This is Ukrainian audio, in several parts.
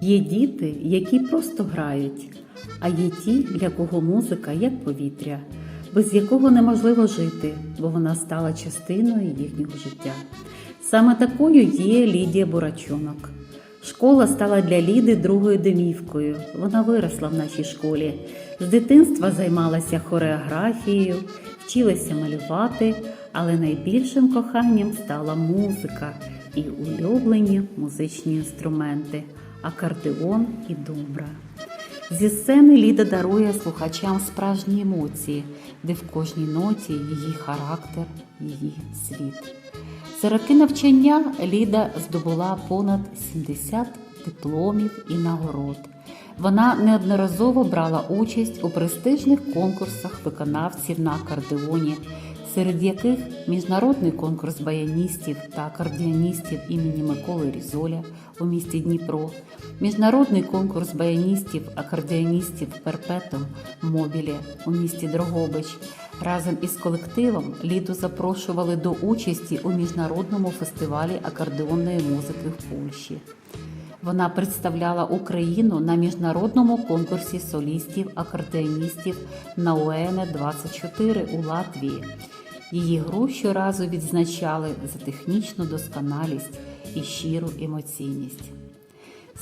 Є діти, які просто грають, а є ті, для кого музика як повітря, без якого неможливо жити, бо вона стала частиною їхнього життя. Саме такою є Лідія Бурачонок. Школа стала для Ліди другою домівкою. Вона виросла в нашій школі. З дитинства займалася хореографією, вчилася малювати, але найбільшим коханням стала музика і улюблені музичні інструменти акордеон і думбра. Зі сцени Ліда дарує слухачам справжні емоції, де в кожній ноті її характер, її світ. За роки навчання Ліда здобула понад 70 дипломів і нагород. Вона неодноразово брала участь у престижних конкурсах виконавців на акордеоні, серед яких міжнародний конкурс баяністів та акордеоністів імені Миколи Різоля у місті Дніпро, міжнародний конкурс баяністів, акордеоністів Перпетум Мобілі у місті Дрогобич. Разом із колективом Ліду запрошували до участі у міжнародному фестивалі акордеонної музики в Польщі. Вона представляла Україну на міжнародному конкурсі солістів-акордеоністів на УЕНЕ 24 у Латвії. Її гру щоразу відзначали за технічну досконалість і щиру емоційність.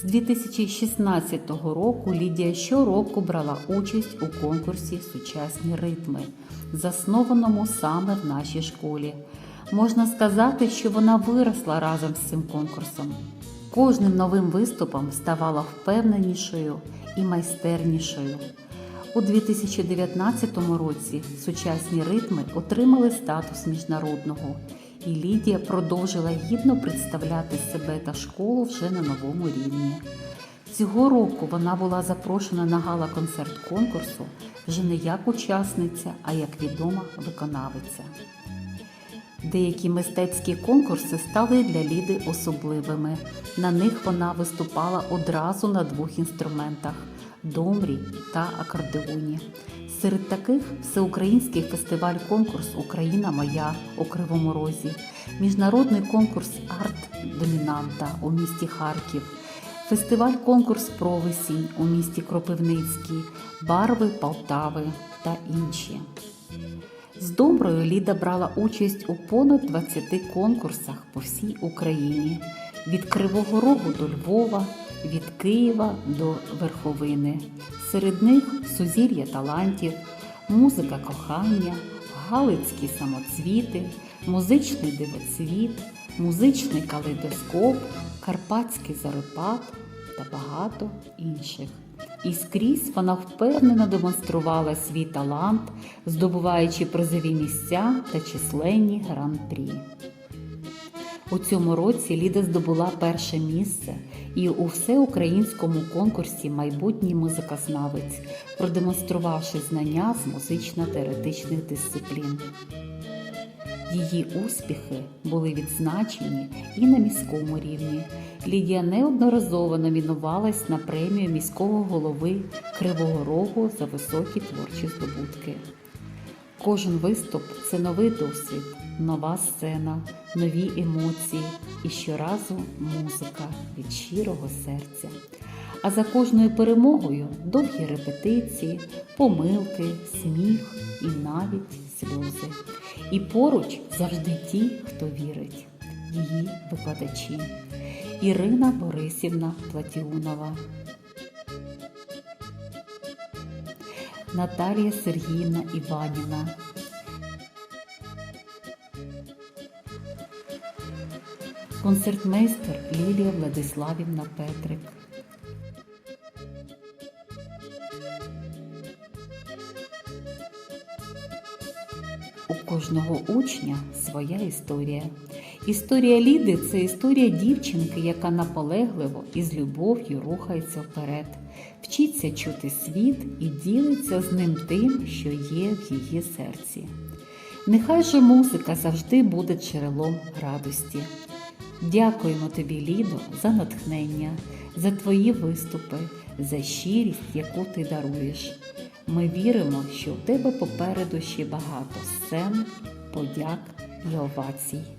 З 2016 року Лідія щороку брала участь у конкурсі Сучасні ритми, заснованому саме в нашій школі. Можна сказати, що вона виросла разом з цим конкурсом. Кожним новим виступом ставала впевненішою і майстернішою. У 2019 році сучасні ритми отримали статус міжнародного, і Лідія продовжила гідно представляти себе та школу вже на новому рівні. Цього року вона була запрошена на гала-концерт конкурсу вже не як учасниця, а як відома виконавиця. Деякі мистецькі конкурси стали для Ліди особливими. На них вона виступала одразу на двох інструментах домбрі та акордеоні. Серед таких всеукраїнський фестиваль-конкурс Україна моя у Кривому Розі, міжнародний конкурс арт-домінанта у місті Харків, фестиваль-конкурс Провесінь у місті Кропивницький, Барви Полтави та інші. З Домброю Ліда брала участь у понад 20 конкурсах по всій Україні від Кривого Рогу до Львова, від Києва до Верховини. Серед них сузір'я талантів, музика кохання, галицькі самоцвіти, музичний дивоцвіт, музичний калейдоскоп, карпатський зарипат та багато інших. І скрізь вона впевнено демонструвала свій талант, здобуваючи призові місця та численні гран-прі. У цьому році Ліда здобула перше місце і у всеукраїнському конкурсі Майбутній музикознавець, продемонструвавши знання з музично-теоретичних дисциплін. Її успіхи були відзначені і на міському рівні. Лідія неодноразово номінувалась на премію міського голови Кривого Рогу за високі творчі здобутки. Кожен виступ це новий досвід, нова сцена, нові емоції і щоразу музика від щирого серця. А за кожною перемогою довгі репетиції, помилки, сміх і навіть сльози. І поруч завжди ті, хто вірить, її викладачі. Ірина Борисівна Платіунова, Наталія Сергіївна Іванівна, концертмейстер Лілія Владиславівна Петрик. У кожного учня своя історія. Історія Ліди це історія дівчинки, яка наполегливо і з любов'ю рухається вперед, вчиться чути світ і ділиться з ним тим, що є в її серці. Нехай же музика завжди буде джерелом радості. Дякуємо тобі, Лідо, за натхнення, за твої виступи, за щирість, яку ти даруєш. Ми віримо, що у тебе попереду ще багато сцен, подяк і овацій.